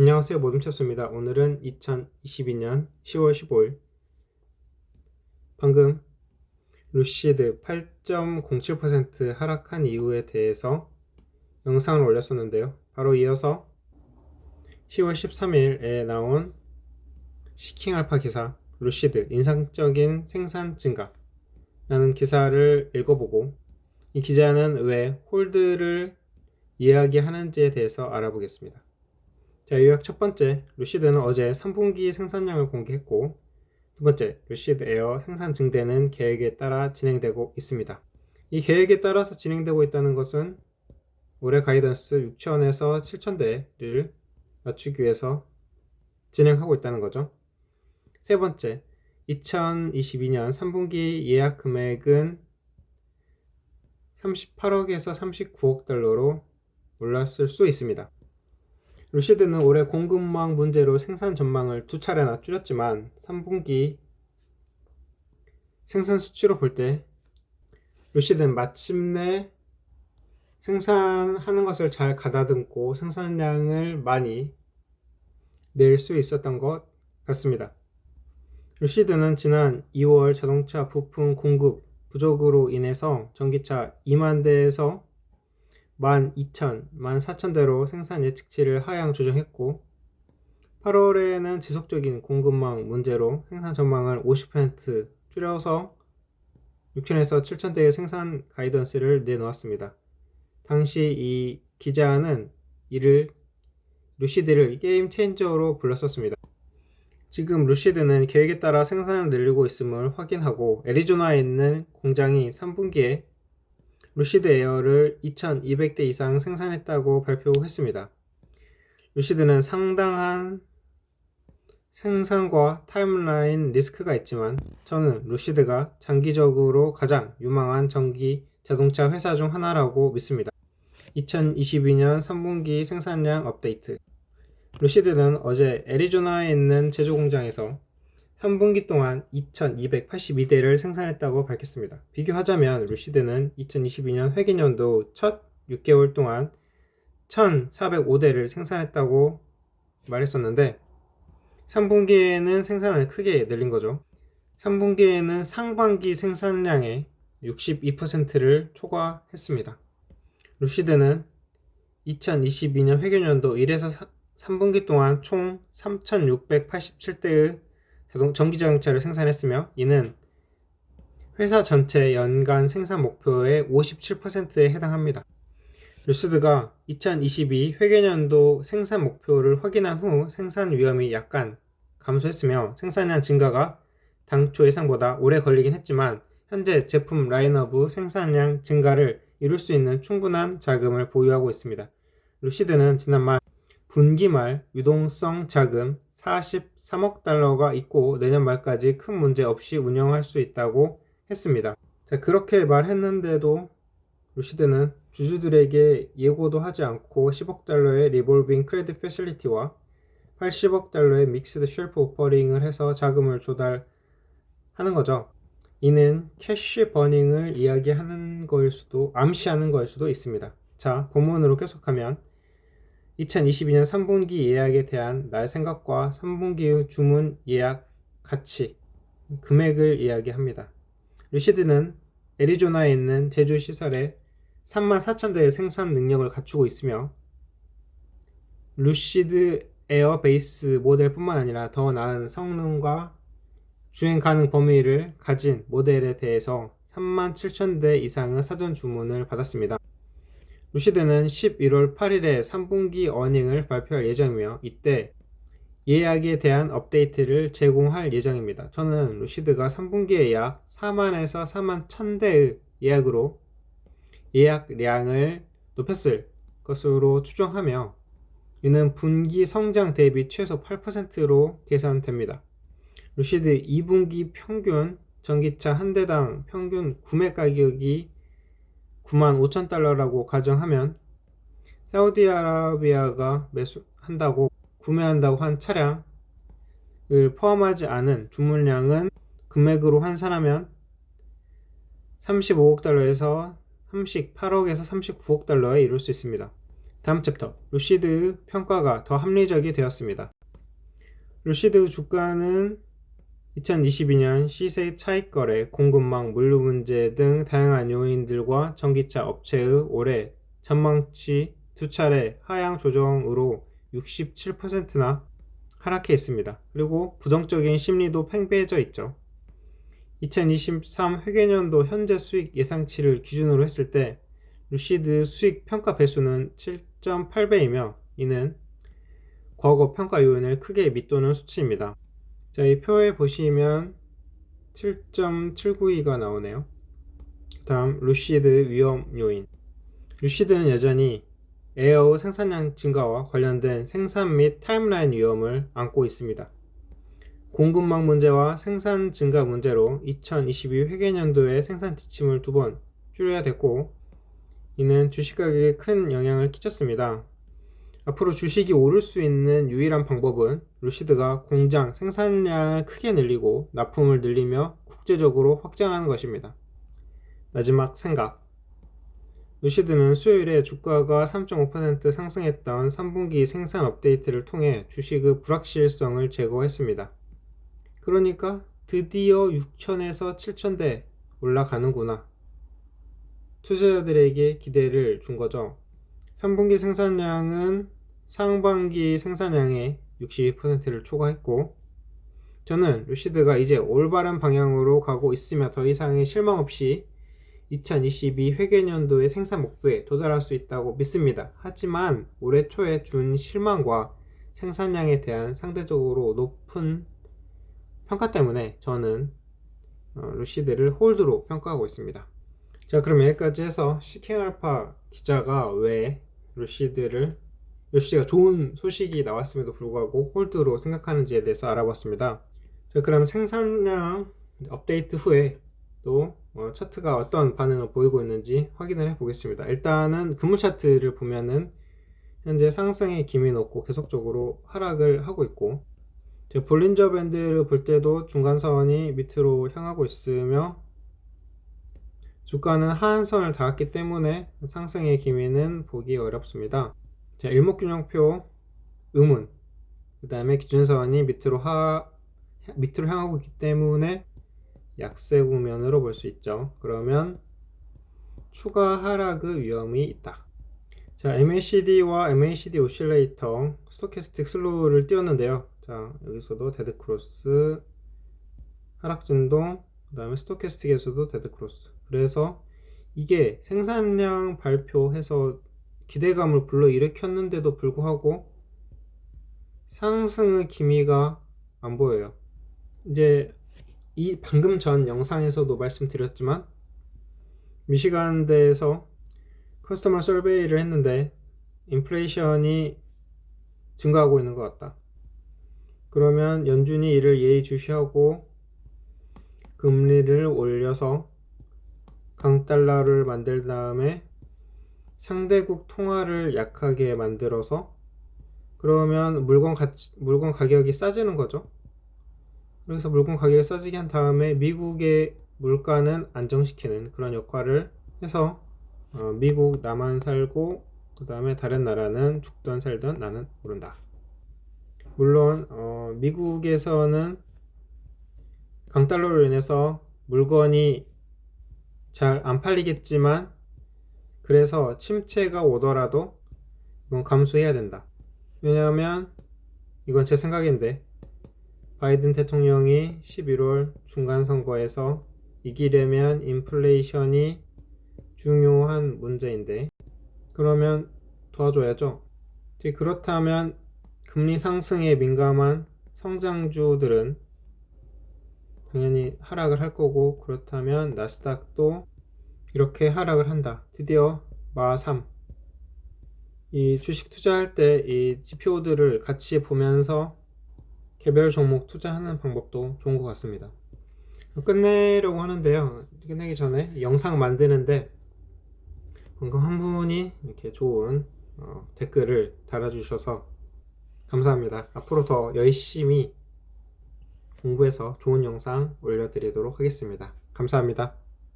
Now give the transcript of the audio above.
안녕하세요 모둠체스입니다. 오늘은 2022년 10월 15일 방금 루시드 8.07% 하락한 이유에 대해서 영상을 올렸었는데요. 바로 이어서 10월 13일에 나온 시킹 알파 기사 루시드 인상적인 생산 증가라는 기사를 읽어보고 이 기자는 왜 홀드를 이야기하는지에 대해서 알아보겠습니다. 자, 요약 첫 번째, 루시드는 어제 3분기 생산량을 공개했고, 두 번째, 루시드 에어 생산 증대는 계획에 따라 진행되고 있습니다. 이 계획에 따라서 진행되고 있다는 것은 올해 가이던스 6천에서 7천대를 맞추기 위해서 진행하고 있다는 거죠. 세 번째, 2022년 3분기 예약 금액은 38억에서 39억 달러로 올랐을 수 있습니다. 루시드는 올해 공급망 문제로 생산 전망을 두 차례나 줄였지만 3분기 생산 수치로 볼 때 루시드는 마침내 생산하는 것을 잘 가다듬고 생산량을 많이 낼 수 있었던 것 같습니다. 루시드는 지난 2월 자동차 부품 공급 부족으로 인해서 전기차 2만 대에서 12,000, 14,000대로 생산 예측치를 하향 조정했고 8월에는 지속적인 공급망 문제로 생산 전망을 50% 줄여서 6,000에서 7,000대의 생산 가이던스를 내놓았습니다. 당시 이 기자는 이를 루시드를 게임 체인저로 불렀었습니다. 지금 루시드는 계획에 따라 생산을 늘리고 있음을 확인하고 애리조나에 있는 공장이 3분기에 루시드 에어를 2200대 이상 생산했다고 발표했습니다. 루시드는 상당한 생산과 타임라인 리스크가 있지만 저는 루시드가 장기적으로 가장 유망한 전기 자동차 회사 중 하나라고 믿습니다. 2022년 3분기 생산량 업데이트 루시드는 어제 애리조나에 있는 제조 공장에서 3분기 동안 2282대를 생산했다고 밝혔습니다. 비교하자면 루시드는 2022년 회계년도 첫 6개월 동안 1405대를 생산했다고 말했었는데 3분기에는 생산을 크게 늘린 거죠. 3분기에는 상반기 생산량의 62%를 초과했습니다. 루시드는 2022년 회계년도 1에서 3분기 동안 총 3687대의 자동, 전기 자동차를 생산했으며 이는 회사 전체 연간 생산 목표의 57%에 해당합니다. 루스드가 2022 회계년도 생산 목표를 확인한 후 생산 위험이 약간 감소했으며 생산량 증가가 당초 예상보다 오래 걸리긴 했지만 현재 제품 라인업의 생산량 증가를 이룰 수 있는 충분한 자금을 보유하고 있습니다. 루시드는 지난 말 분기 말 유동성 자금 43억 달러가 있고 내년 말까지 큰 문제 없이 운영할 수 있다고 했습니다. 자, 그렇게 말했는데도 루시드는 주주들에게 예고도 하지 않고 10억 달러의 리볼빙 크레딧 패실리티와 80억 달러의 믹스드 쉘프 오퍼링을 해서 자금을 조달하는 거죠. 이는 캐시 버닝을 이야기하는 거일 수도 암시하는 거일 수도 있습니다. 자, 본문으로 계속하면 2022년 3분기 예약에 대한 나의 생각과 3분기의 주문 예약 가치, 금액을 이야기합니다. 루시드는 애리조나에 있는 제조 시설에 3만 4천 대의 생산 능력을 갖추고 있으며 루시드 에어 베이스 모델뿐만 아니라 더 나은 성능과 주행 가능 범위를 가진 모델에 대해서 3만 7천 대 이상의 사전 주문을 받았습니다. 루시드는 11월 8일에 3분기 어닝을 발표할 예정이며 이때 예약에 대한 업데이트를 제공할 예정입니다. 저는 루시드가 3분기에 약 4만에서 4만 1000대의 예약으로 예약량을 높였을 것으로 추정하며 이는 분기 성장 대비 최소 8%로 계산됩니다. 루시드 2분기 평균 전기차 한 대당 평균 구매 가격이 9만 5천 달러라고 가정하면 사우디아라비아가 매수한다고 구매한다고 한 차량을 포함하지 않은 주문량은 금액으로 환산하면 35억 달러에서 38억에서 39억 달러에 이룰 수 있습니다. 다음 챕터 루시드 평가가 더 합리적이 되었습니다. 루시드 주가는 2022년 시세 차익 거래, 공급망, 물류 문제 등 다양한 요인들과 전기차 업체의 올해 전망치 두 차례 하향 조정으로 67%나 하락해 있습니다. 그리고 부정적인 심리도 팽배해져 있죠. 2023 회계년도 현재 수익 예상치를 기준으로 했을 때 루시드 수익 평가 배수는 7.8배이며 이는 과거 평가 요인을 크게 밑도는 수치입니다. 자, 이 표에 보시면 7.792가 나오네요. 다음 루시드 위험 요인. 루시드는 여전히 에어 생산량 증가와 관련된 생산 및 타임라인 위험을 안고 있습니다. 공급망 문제와 생산 증가 문제로 2022 회계년도에 생산 지침을 두 번 줄여야 됐고 이는 주식 가격에 큰 영향을 끼쳤습니다. 앞으로 주식이 오를 수 있는 유일한 방법은 루시드가 공장 생산량을 크게 늘리고 납품을 늘리며 국제적으로 확장하는 것입니다. 마지막 생각. 루시드는 수요일에 주가가 3.5% 상승했던 3분기 생산 업데이트를 통해 주식의 불확실성을 제거했습니다. 그러니까 드디어 6천에서 7천대 올라가는구나. 투자자들에게 기대를 준 거죠. 3분기 생산량은 상반기 생산량의 62%를 초과했고, 저는 루시드가 이제 올바른 방향으로 가고 있으며 더 이상의 실망 없이 2022 회계년도의 생산 목표에 도달할 수 있다고 믿습니다. 하지만 올해 초에 준 실망과 생산량에 대한 상대적으로 높은 평가 때문에 저는 어, 루시드를 홀드로 평가하고 있습니다. 자, 그럼 여기까지 해서 시킹알파 기자가 왜 루시드를 루시드가 좋은 소식이 나왔음에도 불구하고 홀드로 생각하는지에 대해서 알아봤습니다. 자, 그럼 생산량 업데이트 후에 또 어, 차트가 어떤 반응을 보이고 있는지 확인을 해 보겠습니다. 일단은 금무 차트를 보면은 현재 상승의 기미 높고 계속적으로 하락을 하고 있고 제 볼린저 밴드를 볼 때도 중간 선이 밑으로 향하고 있으며 주가는 하한선을 닿았기 때문에 상승의 기미는 보기 어렵습니다. 자, 일목균형표 음운 그 다음에 기준선이 밑으로 하 밑으로 향하고 있기 때문에 약세 국면으로 볼 수 있죠. 그러면 추가 하락의 위험이 있다. 자, MACD와 MACD 오실레이터 스토캐스틱 슬로우를 띄웠는데요. 자, 여기서도 데드 크로스 하락 진동, 그 다음에 스토캐스틱에서도 데드 크로스. 그래서 이게 생산량 발표해서 기대감을 불러일으켰는데도 불구하고 상승의 기미가 안 보여요. 이제 이 방금 전 영상에서도 말씀드렸지만 미시간대에서 커스터머 설베이를 했는데 인플레이션이 증가하고 있는 것 같다. 그러면 연준이 이를 예의주시하고 금리를 올려서 강달러를 만들 다음에 상대국 통화를 약하게 만들어서 그러면 물건 가치, 물건 가격이 싸지는 거죠. 그래서 물건 가격이 싸지게 한 다음에 미국의 물가는 안정시키는 그런 역할을 해서 어, 미국 나만 살고 그 다음에 다른 나라는 죽던 살던 나는 오른다. 물론 어, 미국에서는 강달러로 인해서 물건이 잘 안 팔리겠지만 그래서 침체가 오더라도 이건 감수해야 된다. 왜냐하면 이건 제 생각인데 바이든 대통령이 11월 중간 선거에서 이기려면 인플레이션이 중요한 문제인데 그러면 도와줘야죠. 그렇다면 금리 상승에 민감한 성장주들은 당연히 하락을 할 거고 그렇다면 나스닥도 이렇게 하락을 한다. 드디어 마3 이 주식 투자할 때 이 지표들을 같이 보면서 개별 종목 투자하는 방법도 좋은 것 같습니다. 끝내려고 하는데요. 끝내기 전에 영상 만드는데 방금 한 분이 이렇게 좋은 어, 댓글을 달아주셔서 감사합니다. 앞으로 더 열심히 공부해서 좋은 영상 올려드리도록 하겠습니다. 감사합니다.